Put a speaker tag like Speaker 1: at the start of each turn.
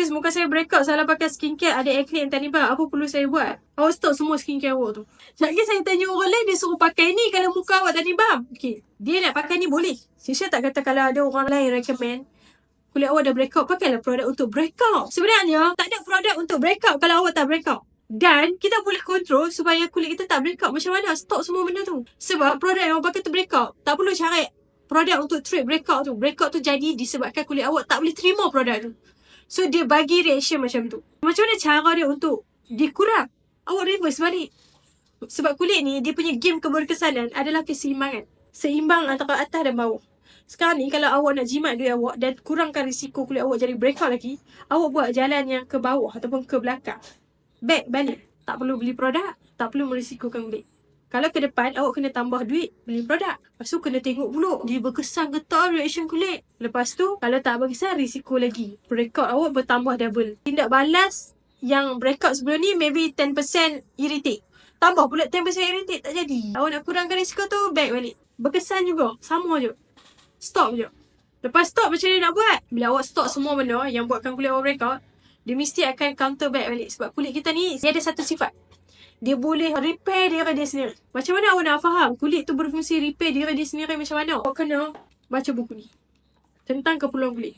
Speaker 1: Sis, muka saya breakout salah pakai skincare. Ada acne yang tanibah. Apa perlu saya buat? Awak stop semua skincare awak tu. Sekejap lagi saya tanya orang lain, dia suruh pakai ni kalau muka awak tanibah. Okay. Dia nak pakai ni boleh. Sisha tak kata kalau ada orang lain recommend, kulit awak dah breakout, pakailah produk untuk breakout. Sebenarnya, tak ada produk untuk breakout kalau awak tak breakout. Dan kita boleh kontrol supaya kulit kita tak breakout. Macam mana? Stop semua benda tu. Sebab produk yang awak pakai tu breakout. Tak perlu cari produk untuk treat breakout tu. Breakout tu jadi disebabkan kulit awak tak boleh terima produk tu. So dia bagi reaction macam tu. Macam mana cara dia untuk dikurang? Awak reverse balik. Sebab kulit ni dia punya game keberkesanan adalah keseimbangan. Seimbang antara atas dan bawah. Sekarang ni kalau awak nak jimat duit awak dan kurangkan risiko kulit awak jadi breakout lagi, awak buat jalan yang ke bawah ataupun ke belakang. Back balik. Tak perlu beli produk, tak perlu merisikokan kulit. Kalau ke depan, awak kena tambah duit beli produk. Lepas tu kena tengok pula dia berkesan ke tak reaction kulit. Lepas tu, kalau tak berkesan, risiko lagi. Breakout awak bertambah double. Tindak balas yang breakout sebelum ni maybe 10% irritate. Tambah pula 10% irritate tak jadi. Awak nak kurangkan risiko tu, back balik. Berkesan juga. Sama je. Stop je. Lepas stop macam mana nak buat? Bila awak stop semua benda yang buatkan kulit awak breakout, dia mesti akan counter back balik. Sebab kulit kita ni, dia ada satu sifat dia boleh repair diri dia sendiri. Macam mana awak nak faham kulit tu berfungsi repair diri dia sendiri macam mana? Awak kena baca buku ni. Tentang keperluan kulit.